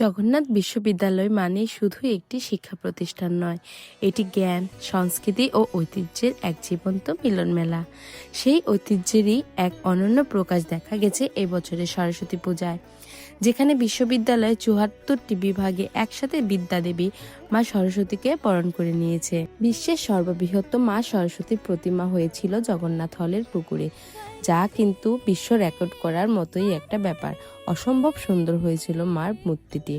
জগন্নাথ বিশ্ববিদ্যালয় মানে শুধু একটি শিক্ষা প্রতিষ্ঠান নয়, এটি জ্ঞান, সংস্কৃতি ও ঐতিহ্যের এক জীবন্ত মিলন মেলা সেই ঐতিহ্যেরই এক অনন্য প্রকাশ দেখা গেছে এবছরের সরস্বতী পূজায়, যেখানে বিশ্ববিদ্যালয়ে চুয়াত্তরটি বিভাগে একসাথে বিদ্যাদেবী মা সরস্বতীকে বরণ করে নিয়েছে। বিশ্বের সর্ববৃহৎ মা সরস্বতীর প্রতিমা হয়েছিল জগন্নাথ হলের পুকুরে, যা কিন্তু বিশ্ব রেকর্ড করার মতোই একটা ব্যাপার। অসম্ভব সুন্দর হয়েছিল মার মূর্তিটি।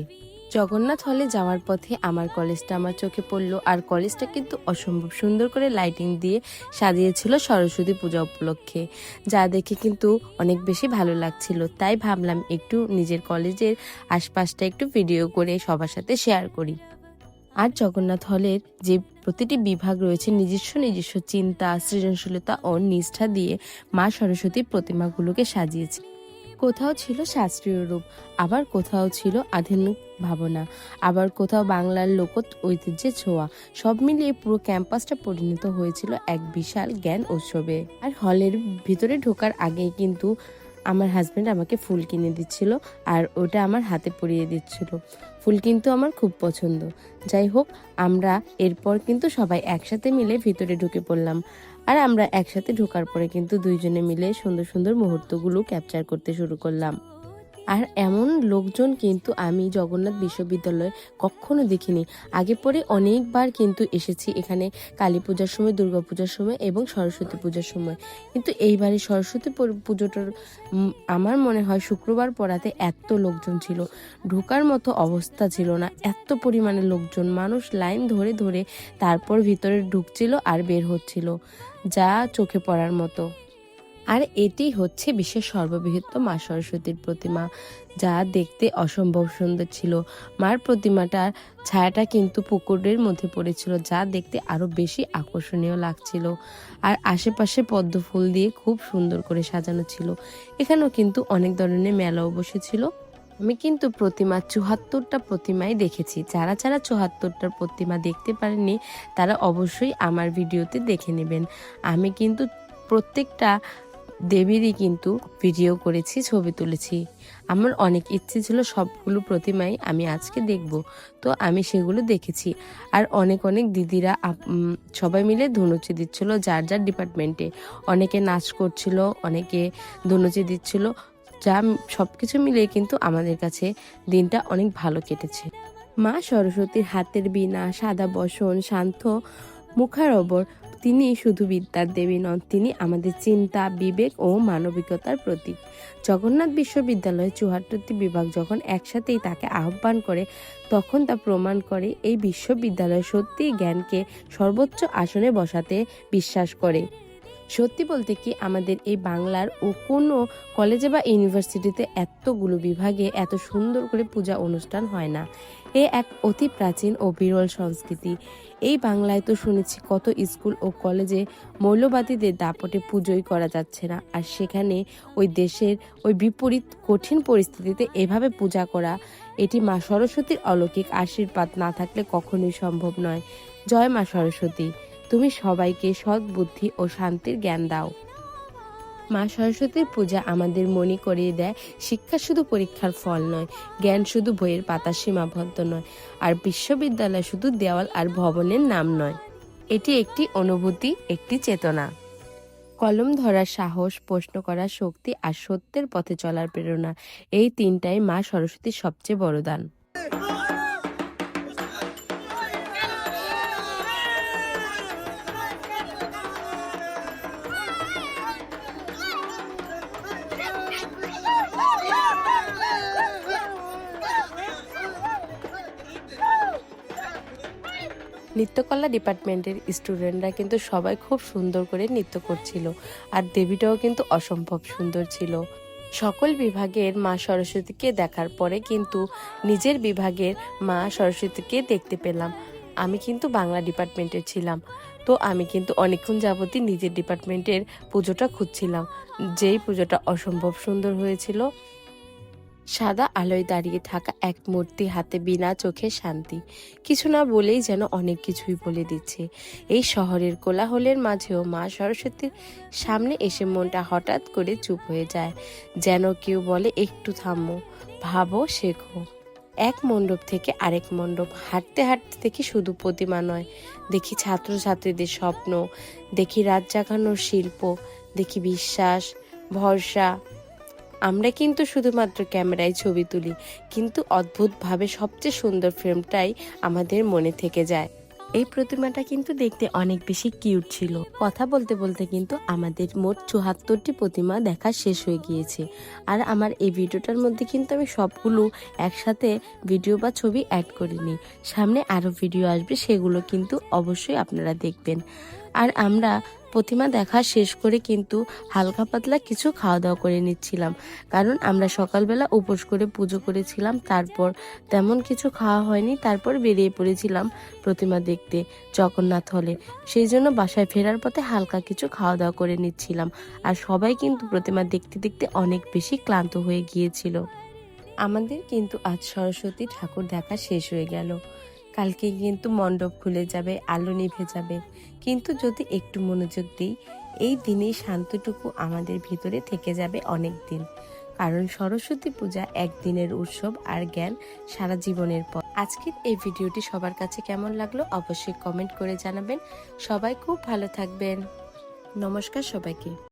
জগন্নাথ হলে যাওয়ার পথে আমার কলেজটা আমার চোখে পড়ল আর কলেজটা কিন্তু অসম্ভব সুন্দর করে লাইটিং দিয়ে সাজিয়েছিল সরস্বতী পূজা উপলক্ষে, যা দেখে কিন্তু অনেক বেশি ভালো লাগছিল। তাই ভাবলাম একটু নিজের কলেজের আশপাশটা একটু ভিডিও করে সবার সাথে শেয়ার করি। আর জগন্নাথ হলের যে প্রতিটি বিভাগ রয়েছে, নিজস্ব নিজস্ব চিন্তা, সৃজনশীলতা ও নিষ্ঠা দিয়ে মা সরস্বতীর প্রতিমাগুলোকে সাজিয়েছে। কোথাও ছিল শাস্ত্রীয় রূপ, আবার কোথাও ছিল আধুনিক ভাবনা। আবার কোথাও বাংলার লোক ঐতিহ্যের ছোঁয়া। সব মিলিয়ে পুরো ক্যাম্পাসটা পরিণত হয়েছিল এক বিশাল জ্ঞান উৎসবে। আর হলের ভিতরে ঢোকার আগেই কিন্তু আমার হাজব্যান্ড আমাকে ফুল কিনে দিচ্ছিল আর ওটা আমার হাতে পরিয়ে দিচ্ছিল। ফুল কিন্তু আমার খুব পছন্দ। যাই হোক, আমরা এরপর কিন্তু সবাই একসাথে মিলে ভিতরে ঢুকে পড়লাম। আর আমরা একসাথে ঢোকার পরে কিন্তু দুইজনে মিলে সুন্দর সুন্দর মুহূর্তগুলো ক্যাপচার করতে শুরু করলাম। আর এমন লোকজন কিন্তু আমি জগন্নাথ বিশ্ববিদ্যালয়ে কখনো দেখিনি। আগে পরে অনেকবার কিন্তু এসেছি এখানে কালী পূজার সময়, দুর্গা পূজার সময় এবং সরস্বতী পূজার সময়। কিন্তু এইবারে সরস্বতী পুজোটার আমার মনে হয় শুক্রবার পড়াতে এত লোকজন ছিল। ঢোকার মতো অবস্থা ছিল না। এত পরিমাণে লোকজন, মানুষ লাইন ধরে ধরে তারপর ভিতরে ঢুকছিল আর বের হচ্ছিল, যা চোখে পড়ার মতো। আর এটি হচ্ছে বিশ্বের সর্ববৃহৎ মা সরস্বতীর প্রতিমা, যা দেখতে অসম্ভব সুন্দর ছিল। মার প্রতিমাটার ছায়াটা কিন্তু পুকুরের মধ্যে পড়েছিল, যা দেখতে আরও বেশি আকর্ষণীয় লাগছিল। আর আশেপাশে পদ্ম ফুল দিয়ে খুব সুন্দর করে সাজানো ছিল। এখানেও কিন্তু অনেক ধরনের মেলাও বসেছিল। আমি কিন্তু প্রতিমা চুহাত্তরটা প্রতিমাই দেখেছি। যারা যারা চুহাত্তরটা প্রতিমা দেখতে পারেননি, তারা অবশ্যই আমার ভিডিওতে দেখে নেবেন। আমি কিন্তু প্রত্যেকটা দেবীরই কিন্তু ভিডিও করেছি, ছবি তুলেছি। আমার অনেক ইচ্ছে ছিল সবগুলো প্রতিমাই আমি আজকে দেখব। তো আমি সেগুলো দেখেছি। আর অনেক অনেক দিদিরা সবাই মিলে ধনুচি দিচ্ছিল যার যার ডিপার্টমেন্টে অনেকে নাচ করছিল, অনেকে ধনুচি দিচ্ছিল। যা সব কিছু মিলে কিন্তু আমাদের কাছে দিনটা অনেক ভালো কেটেছে। মা সরস্বতীর হাতের বীণা, সাদা বসন, শান্ত মুখারবর তিনি শুধু বিদ্যার দেবী নন, তিনি আমাদের চিন্তা, বিবেক ও মানবিকতার প্রতীক। জগন্নাথ বিশ্ববিদ্যালয়ে চুয়াত্তরটি বিভাগ যখন একসাথেই তাকে আহ্বান করে, তখন তা প্রমাণ করে এই বিশ্ববিদ্যালয় সত্যি জ্ঞানকে সর্বোচ্চ আসনে বসাতে বিশ্বাস করে। সত্যি বলতে কি আমাদের এই বাংলার ও কোনো কলেজে বা ইউনিভার্সিটিতে এতগুলো বিভাগে এত সুন্দর করে পূজা অনুষ্ঠান হয় না। এ এক অতি প্রাচীন ও বিরল সংস্কৃতি। এই বাংলায় তো শুনেছি কত স্কুল ও কলেজে মৌলবাদীদের দাপটে পুজোই করা যাচ্ছে না। আর সেখানে ওই দেশের ওই বিপরীত কঠিন পরিস্থিতিতে এভাবে পূজা করা, এটি মা সরস্বতীর অলৌকিক আশীর্বাদ না থাকলে কখনোই সম্ভব নয়। জয় মা সরস্বতী। তুমি সবাইকে সৎ বুদ্ধি ও শান্তির জ্ঞান দাও। মা সরস্বতীর পূজা আমাদের মনে করিয়ে দেয়, শিক্ষা শুধু পরীক্ষার ফল নয়, জ্ঞান শুধু বইয়ের পাতা সীমাবদ্ধ নয়, আর বিশ্ববিদ্যালয় শুধু দেওয়াল আর ভবনের নাম নয়। এটি একটি অনুভূতি, একটি চেতনা। কলম ধরার সাহস, প্রশ্ন করার শক্তি আর সত্যের পথে চলার প্রেরণা, এই তিনটাই মা সরস্বতীর সবচেয়ে বড় দান। নৃত্যকলা ডিপার্টমেন্টের স্টুডেন্টরা কিন্তু সবাই খুব সুন্দর করে নৃত্য করছিল। আর দেবীটাও কিন্তু অসম্ভব সুন্দর ছিল। সকল বিভাগের মা সরস্বতীকে দেখার পরে কিন্তু নিজের বিভাগের মা সরস্বতীকে দেখতে পেলাম। আমি কিন্তু বাংলা ডিপার্টমেন্টের ছিলাম। তো আমি কিন্তু অনেকক্ষণ যাবতই নিজের ডিপার্টমেন্টের পুজোটা খুঁজছিলাম। যেই পুজোটা অসম্ভব সুন্দর হয়েছিল সাদা আলোয় দাঁড়িয়ে থাকা এক মূর্তি হাতে বিনা চোখে শান্তি। কিছু না বলেই যেন অনেক কিছুই বলে দিচ্ছে। এই শহরের কোলাহলের মাঝেও মা সরস্বতীর সামনে এসে মনটা হঠাৎ করে চুপ হয়ে যায়। যেন কেউ বলে, একটু থামো, ভাবো, শেখো। এক মণ্ডপ থেকে আরেক মণ্ডপ, হাঁটতে হাঁটতে দেখি শুধু প্রতিমা নয়। দেখি ছাত্রছাত্রীদের স্বপ্ন, দেখি রাত জাগানোর শিল্প, দেখি বিশ্বাস, ভরসা আমরা কিন্তু শুধুমাত্র ক্যামেরায় ছবি তুলি, কিন্তু অদ্ভুতভাবে সবচেয়ে সুন্দর ফ্রেমটাই আমাদের মনে থেকে যায়। এই প্রতিমাটা কিন্তু দেখতে অনেক বেশি কিউট ছিল। কথা বলতে বলতে কিন্তু আমাদের মোট চুহাত্তরটি প্রতিমা দেখা শেষ হয়ে গিয়েছে। আর আমার এই ভিডিওটার মধ্যে কিন্তু আমি সবগুলো একসাথে ভিডিও বা ছবি অ্যাড করিনি। সামনে আরও ভিডিও আসবে, সেগুলো কিন্তু অবশ্যই আপনারা দেখবেন। আর আমরা প্রতিমা দেখা শেষ করে কিন্তু হালকা পাতলা কিছু খাওয়া দাওয়া করে নিচ্ছিলাম। কারণ আমরা সকালবেলা উপোস করে পুজো করেছিলাম, তারপর তেমন কিছু খাওয়া হয়নি, তারপর বেরিয়ে পড়েছিলাম প্রতিমা দেখতে জগন্নাথ হলে। সেই জন্য বাসায় ফেরার পথে হালকা কিছু খাওয়া দাওয়া করে নিচ্ছিলাম। আর সবাই কিন্তু প্রতিমা দেখতে দেখতে অনেক বেশি ক্লান্ত হয়ে গিয়েছিল। আমাদের কিন্তু আজ সরস্বতী ঠাকুর দেখা শেষ হয়ে গেল। কালকে কিন্তু মণ্ডপ খুলে যাবে, আলো নিভে যাবে। কিন্তু যদি একটু মনোযোগ দিই, এই দিনেই শান্তটুকু আমাদের ভিতরে থেকে যাবে অনেক দিন কারণ সরস্বতী পূজা একদিনের উৎসব আর জ্ঞান সারা জীবনের পর আজকের এই ভিডিওটি সবার কাছে কেমন লাগল অবশ্যই কমেন্ট করে জানাবেন। সবাই খুব ভালো থাকবেন। নমস্কার সবাইকে।